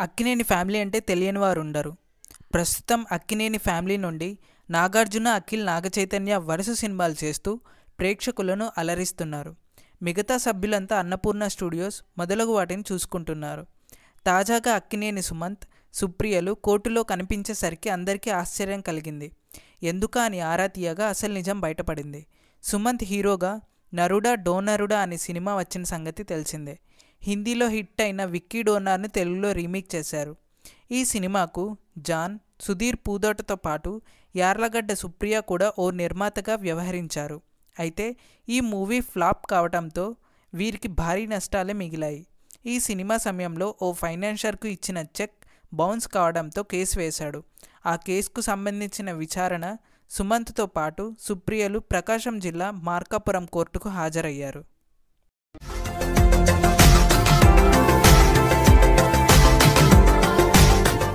Akkineni family అంటే తెలియని వారు ఉండరు ప్రస్తుతం అక్కినేని ఫ్యామిలీ నుండి నాగార్జున అఖిల్ నాగచైతన్య వరుస సినిమాలు చేస్తూ ప్రేక్షకులను అలరిస్తున్నారు. మిగతా సభ్యులంతా అన్నపూర్ణ స్టూడియోస్ మొదలగు వాటిని చూసుకుంటున్నారు. తాజాగా అక్కినేని సుమంత్ సుప్రియలు కోర్టులో కనిపించేసరికి అందరికీ ఆశ్చర్యం కలిగింది. ఎందుక అని ఆరా తీయగా అసలు నిజం బయటపడింది. సుమంత్ హీరోగా నరుడా డోనరుడా అనే సినిమా వచ్చిన సంగతి తెలిసిందే. హిందీలో హిట్ అయిన విక్కీ డోనార్ను తెలుగులో రీమేక్ చేశారు. ఈ సినిమాకు జాన్ సుధీర్ పూదోటతో పాటు యార్లగడ్డ సుప్రియ కూడా ఓ నిర్మాతగా వ్యవహరించారు. అయితే ఈ మూవీ ఫ్లాప్ కావడంతో వీరికి భారీ నష్టాలే మిగిలాయి. ఈ సినిమా సమయంలో ఓ ఫైనాన్షియర్కు ఇచ్చిన చెక్ బౌన్స్ కావడంతో కేసు వేశాడు. ఆ కేసుకు సంబంధించిన విచారణ సుమంత్తో పాటు సుప్రియలు ప్రకాశం జిల్లా మార్కాపురం కోర్టుకు హాజరయ్యారు.